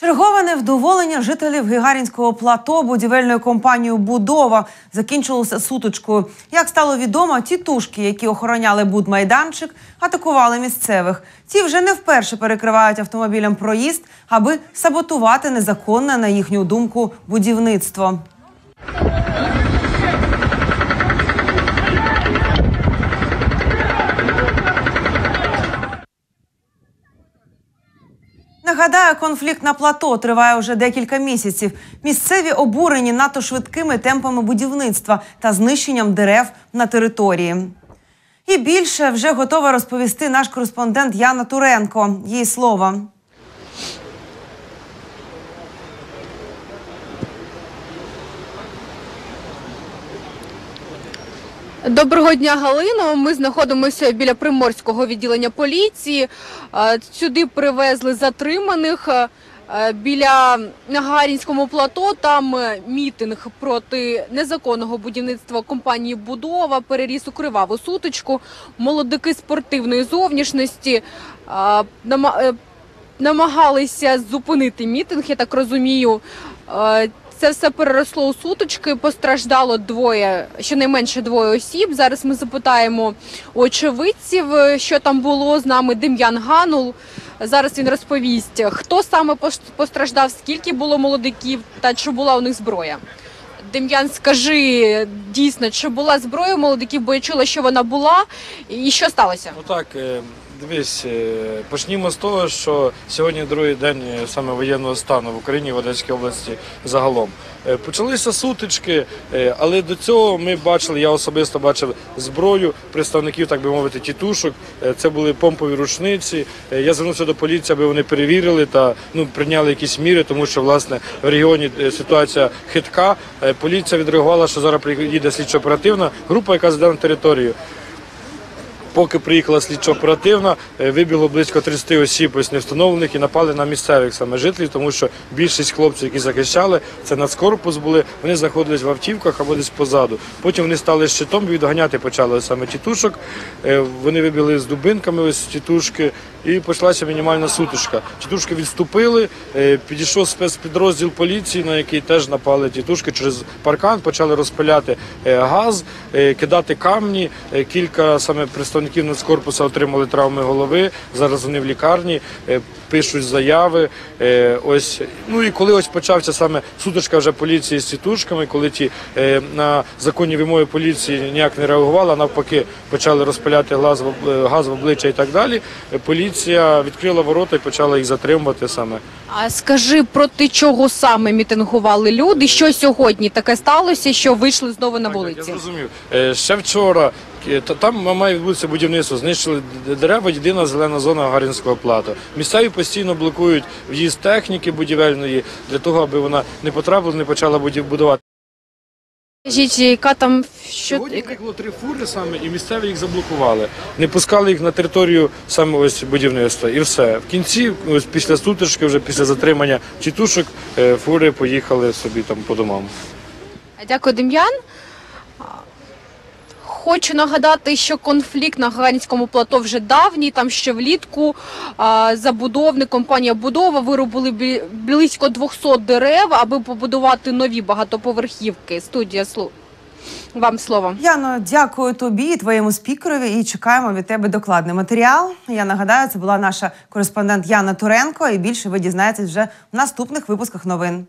Чергове невдоволення жителів Гігарінського плато будівельною компанією Будова закінчилося сутичкою. Як стало відомо, тітушки, які охороняли будмайданчик, атакували місцевих. Ті вже не вперше перекривають автомобілям проїзд, аби саботувати незаконне, на їхню думку, будівництво. Нагадаю, конфлікт на плато триває вже декілька місяців. Місцеві обурені надто швидкими темпами будівництва та знищенням дерев на території. І більше вже готова розповісти наш кореспондент Яна Туренко. Її слово. Доброго дня, Галино. Ми знаходимося біля приморського відділення поліції. Е, Сюди привезли затриманих. Е, Біля на Гарінському плато там е, мітинг проти незаконного будівництва компанії Будова переріс у криваву сутичку. Молодики спортивної зовнішності нама- намагалися зупинити мітинг, я так розумію. Це все переросло у сутички. Постраждало двоє, щонайменше двоє осіб. Зараз ми запитаємо у очевидців, е, що там було з нами. Дем'ян Ганул. Зараз він розповість, хто саме постраждав, скільки було молодиків та чи була у них зброя. Дем'ян, скажи дійсно, чи була зброя у молодиків, бо я чула, що вона була, і що сталося? Ну так, е, дивись, е, почнімо з того, що сьогодні другий день е, саме воєнного стану в Україні в Одеській області загалом. Е, Почалися сутички, але до цього ми бачили, я особисто бачив зброю представників, так би мовити, тітушок. Це були помпові рушниці. Я звернувся до поліції, аби вони перевірили та ну прийняли якісь міри, тому що власне в регіоні ситуація хитка. Поліція відреагувала, що зараз приїде слідчо-оперативна група, яка зайде на територію. Поки приїхала слідчо-оперативна, е, вибігло близько 30 осіб ось невстановлених і напали на місцевих саме жителів, тому що більшість хлопців, які захищали, це нацкорпус були, вони знаходились в автівках або десь позаду. Потім вони стали щитом відганяти почали саме тітушок. Е, Вони вибігли з дубинками, ось тітушки, і почалася мінімальна сутичка. Тітушки відступили, е, підійшов спецпідрозділ поліції, на який теж напали тітушки через паркан, почали розпиляти газ, кидати камні. Кілька саме представників нацкорпусу отримали травми голови. Зараз вони в лікарні, е, пишуть заяви. Е, Ось ну і коли ось почався саме сутичка вже поліції з тітушками, коли ті е, на законні вимоги поліції ніяк не реагували, навпаки почали розпиляти газ в газ в обличчя і так далі. Поліція відкрила ворота і почала їх затримувати саме. А скажи, проти чого саме мітингували люди? Що сьогодні таке сталося, що вийшли знову на Так, так. Я зрозумів. Ще вчора там має відбутися будівництво. Знищили дерева, єдина зелена зона Гарінського плато. Місцеві постійно блокують в'їзд техніки будівельної для того, аби вона не потрапила, не почала будувати. Скажіть, яка там що Сьогодні приїхало три фури саме, і місцеві їх заблокували. Не пускали їх на територію саме ось будівництва. І все. В кінці, ось після сутички, вже після затримання тітушок, е, фури поїхали собі там по домам. Дякую, Дем'ян. Хочу нагадати, що конфлікт на Гаганському плато вже давній. Там ще влітку а, забудовник компанія Будова вирубили бі- близько 200 дерев, аби побудувати нові багатоповерхівки. Студія слу. Вам слово. Яно, дякую тобі і твоєму спікерові. І чекаємо від тебе докладний матеріал. Я нагадаю, це була наша кореспондент Яна Туренко. І більше ви дізнаєтесь вже в наступних випусках новин.